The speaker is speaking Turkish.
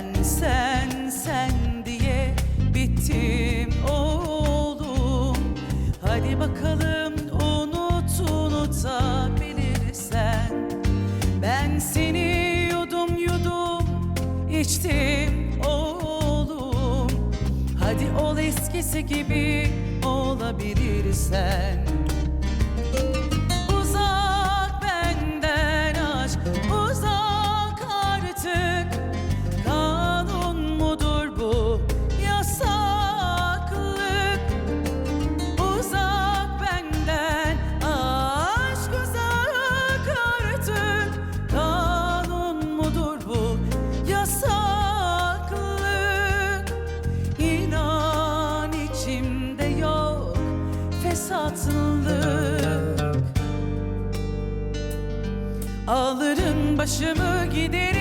Ben sen sen diye bittim oğlum. Hadi bakalım unut unutabilirsen. Ben seni yudum yudum içtim oğlum. Hadi ol eskisi gibi olabilirsen fesatlık Alırım başımı giderim